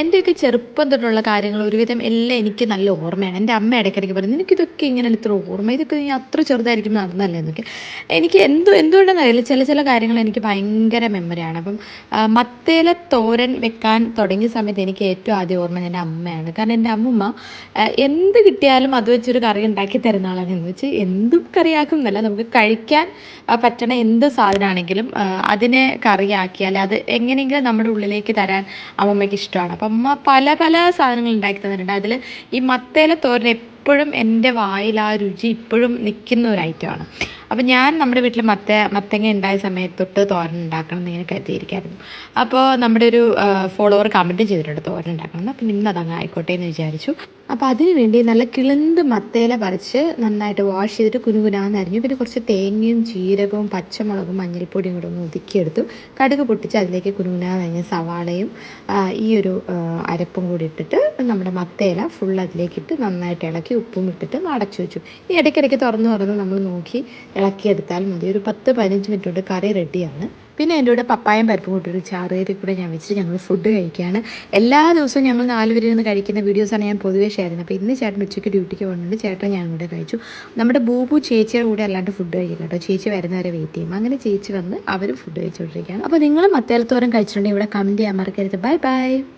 എന്റെയൊക്കെ ചെറുപ്പം തൊട്ടുള്ള കാര്യങ്ങൾ ഒരുവിധം എല്ലാം എനിക്ക് നല്ല ഓർമ്മയാണ്. എന്റെ അമ്മ ഇടയ്ക്കിടയ്ക്ക് പറയും നിനക്കിതൊക്കെ ഇങ്ങനെ ഇത്ര ഓർമ്മ? ഇതൊക്കെ നീ അത്ര ചെറുതായിരിക്കും നടന്നല്ലേ എന്നൊക്കെ. എനിക്ക് എന്തോ എന്തുകൊണ്ടെന്നറിയില്ല ചില ചില കാര്യങ്ങൾ എനിക്ക് ഭയങ്കര മെമ്മറിയാണ്. അപ്പം മത്തേല തോരൻ വെക്കാൻ തുടങ്ങിയ സമയത്ത് എനിക്ക് ഏറ്റവും ആദ്യം ഓർമ്മ എന്റെ അമ്മയാണ്. കാരണം എന്റെ അമ്മ എന്ത് കിട്ടിയാലും അത് വെച്ചൊരു കറി ഉണ്ടാക്കി തരുന്ന ആളാണ് എന്ന് വെച്ച് എന്തും കറിയാക്കും എന്നല്ല. നമുക്ക് കഴിക്കാൻ പറ്റണ എന്ത് സാധനമാണെങ്കിലും അതിനെ കറിയാക്കിയാൽ അത് എങ്ങനെയെങ്കിലും നമ്മുടെ ഉള്ളിലേക്ക് തരാൻ അമ്മമ്മയ്ക്ക് ഇഷ്ടമാണ്. അപ്പം അമ്മ പല പല സാധനങ്ങൾ ഉണ്ടാക്കി തന്നിട്ടുണ്ട്. അതിൽ ഈ മത്തയില തോരൻ എപ്പോഴും എന്റെ വായിൽ ആ രുചി ഇപ്പോഴും നിൽക്കുന്ന ഒരു ഐറ്റമാണ് അപ്പോൾ ഞാൻ നമ്മുടെ വീട്ടിൽ മത്ത മത്തങ്ങ ഉണ്ടായ സമയത്ത് തൊട്ട് തോരൻ ഉണ്ടാക്കണം എന്ന് ഇങ്ങനെ കരുതിയിരിക്കായിരുന്നു. അപ്പോൾ നമ്മുടെ ഒരു ഫോളോവർ കമന്റ് ചെയ്തിട്ടുണ്ട് തോരൻ ഉണ്ടാക്കണം അപ്പം ഇന്ന് അതങ്ങ് ആയിക്കോട്ടെ എന്ന് വിചാരിച്ചു. അപ്പോൾ അതിനു വേണ്ടി നല്ല കിളിന്ത് മത്തേല പറിച്ച് നന്നായിട്ട് വാഷ് ചെയ്തിട്ട് കുനുകുനാന്ന് അരിഞ്ഞു. പിന്നെ കുറച്ച് തേങ്ങയും ജീരകവും പച്ചമുളകും മഞ്ഞൾപ്പൊടിയും കൂടെ ഒന്ന് ഒതുക്കിയെടുത്തു. കടുക് പൊട്ടിച്ച് അതിലേക്ക് കുനുകുനാന്ന് അരിഞ്ഞ സവാളയും ഈ ഒരു അരപ്പും കൂടി ഇട്ടിട്ട് നമ്മുടെ മത്തേല ഫുൾ അതിലേക്ക് ഇട്ട് നന്നായിട്ട് ഇളക്കി ഉപ്പും ഇട്ടിട്ട് അടച്ചു വെച്ചു. ഈ ഇടയ്ക്കിടയ്ക്ക് തുറന്ന് തുറന്ന് നമ്മൾ നോക്കി ഇളക്കിയെടുത്താൽ മതി. ഒരു പത്ത് പതിനഞ്ച് മിനിറ്റ് കൊണ്ട് കറി റെഡിയാണ്. പിന്നെ എന്റെ കൂടെ പപ്പായം പരിപ്പും കൂട്ടി ചാറുകറി കൂടെ ഞാൻ വെച്ചിട്ട് ഞങ്ങൾ ഫുഡ് കഴിക്കുകയാണ്. എല്ലാ ദിവസവും ഞങ്ങൾ നാലുപേരിൽ നിന്ന് കഴിക്കുന്ന വീഡിയോസാണ് ഞാൻ പൊതുവേ ഷെയർ ചെയ്യുന്നത്. അപ്പോൾ ഇന്ന് ചേട്ടൻ ഉച്ചയ്ക്ക് ഡ്യൂട്ടിക്ക് പോകുന്നുണ്ട് ചേട്ടൻ ഞാൻ ഇവിടെ കഴിച്ചു. നമ്മുടെ ബൂബു ചേച്ചിയുടെ കൂടെ അല്ലാണ്ട് ഫുഡ് കഴിക്കില്ല കേട്ടോ. ചേച്ചി വരുന്നവരെ വെയിറ്റ് ചെയ്യും. അങ്ങനെ ചേച്ചി വന്ന് അവരും ഫുഡ് കഴിച്ചുകൊണ്ടിരിക്കുകയാണ് അപ്പോൾ നിങ്ങൾ മത്തേലത്തോരം കഴിച്ചിട്ടുണ്ടെങ്കിൽ ഇവിടെ കമന്റ് ചെയ്യാൻ മറക്കരുത്. Bye bye